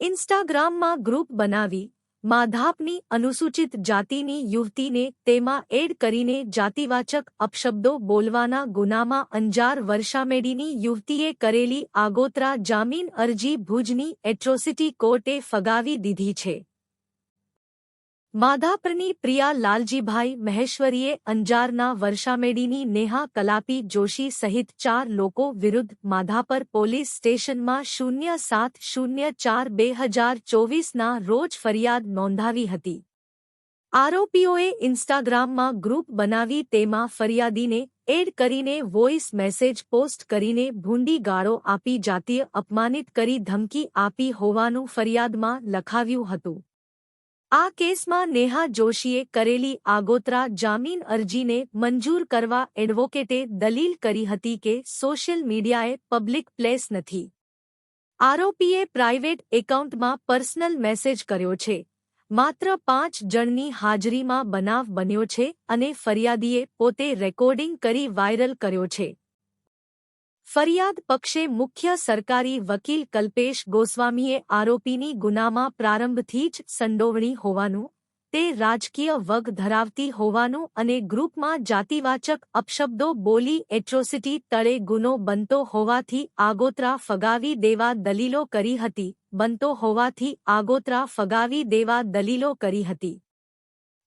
ઇન્સ્ટાગ્રામમાં ગ્રુપ બનાવી, માધાપની અનુસૂચિત જાતિની યુવતીને તેમાં એડ કરીને જાતિવાચક અપશબ્દો બોલવાના ગુનામાં અંજાર વર્ષામેડીની યુવતીએ કરેલી આગોતરા જામીન અરજી ભુજની એટ્રોસિટી કોર્ટે ફગાવી દીધી છે. માધાપરની પ્રિયા લાલજીભાઈ મહેશ્વરીએ અંજારના વર્ષામેડીની નેહા કલાપી જોશી સહિત ચાર લોકો વિરુદ્ધ માધાપર પોલીસ સ્ટેશનમાં શૂન્ય સાત શૂન્ય ચાર બે હજાર ચોવીસના રોજ ફરિયાદ નોંધાવી હતી. આરોપીઓએ ઇન્સ્ટાગ્રામમાં ગ્રુપ બનાવી તેમાં ફરિયાદીને એડ કરીને વોઇસ મેસેજ પોસ્ટ કરીને ભૂંડી ગાળો આપી જાતીય અપમાનિત કરી ધમકી આપી હોવાનું ફરિયાદમાં લખાવ્યું હતું. આ કેસમાં નેહા જોશીએ કરેલી આગોતરા જામીન અરજીને મંજૂર કરવા એડવોકેટે દલીલ કરી હતી કે સોશિયલ મીડિયાએ પબ્લિક પ્લેસ નથી. આરોપીએ પ્રાઇવેટ એકાઉન્ટમાં પર્સનલ મેસેજ કર્યો છે. માત્ર પાંચ જણની હાજરીમાં બનાવ બન્યો છે અને ફરિયાદીએ પોતે રેકોર્ડિંગ કરી વાયરલ કર્યો છે. ફરિયાદ પક્ષે મુખ્ય સરકારી વકીલ કલ્પેશ ગોસ્વામીએ આરોપીની ગુનામાં પ્રારંભથી જ સંડોવણી હોવાનું, તે રાજકીય વગ ધરાવતી હોવાનું અને ગ્રુપમાં જાતિવાચક અપશબ્દો બોલી એટ્રોસિટી તળે ગુનો બનતો હોવાથી આગોતરા ફગાવી દેવા દલીલો કરી હતી, બનતો હોવાથી આગોતરા ફગાવી દેવા દલીલો કરી હતી.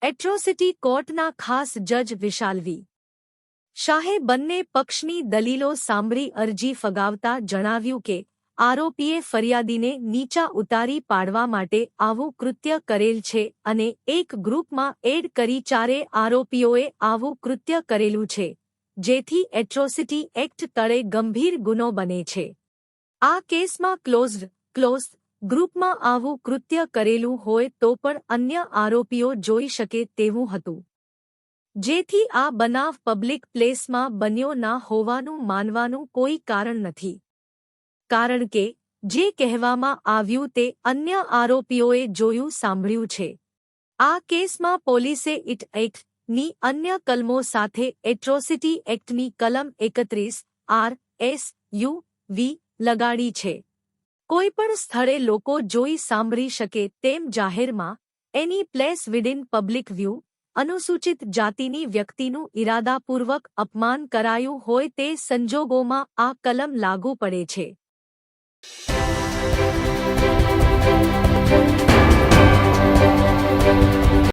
એટ્રોસિટી કોર્ટના ખાસ જજ વિશાલવી શાહે બંને પક્ષની દલીલો સાંભળી અરજી ફગાવતા જણાવ્યું કે, આરોપીએ ફરિયાદીને નીચા ઉતારી પાડવા માટે આવું કૃત્ય કરેલ છે અને એક ગ્રુપમાં એડ કરી ચારે આરોપીઓએ આવું કૃત્ય કરેલું છે, જેથી એટ્રોસિટી એક્ટ તળે ગંભીર ગુનો બને છે. આ કેસમાં ક્લોઝડ, ક્લોઝ, ગ્રુપમાં આવું કૃત્ય કરેલું હોય તો પણ અન્ય આરોપીઓ જોઈ શકે તેવું હતું. જેથી આ બનાવ પબ્લિક પ્લેસમાં બન્યો ના હોવાનું માનવાનું કોઈ કારણ નથી. કારણ કે, જે કહેવામાં આવ્યું તે અન્ય આરોપીઓએ જોયું સાંભળ્યું છે. આ કેસમાં પોલીસે ઇટ એક્ટની અન્ય કલમો સાથે એટ્રોસિટી એક્ટની કલમ એકત્રીસ, આર, એસ, યુ, વી, લગાડી છે. કોઈપણ સ્થળે લોકો જોઈ સાંભળી શકે તેમ જાહેરમાં, any place within public view અનુસૂચિત જાતિની વ્યક્તિનું ઇરાદાપૂર્વક અપમાન કરાયું હોય તે સંજોગોમાં આ કલમ લાગુ પડે છે.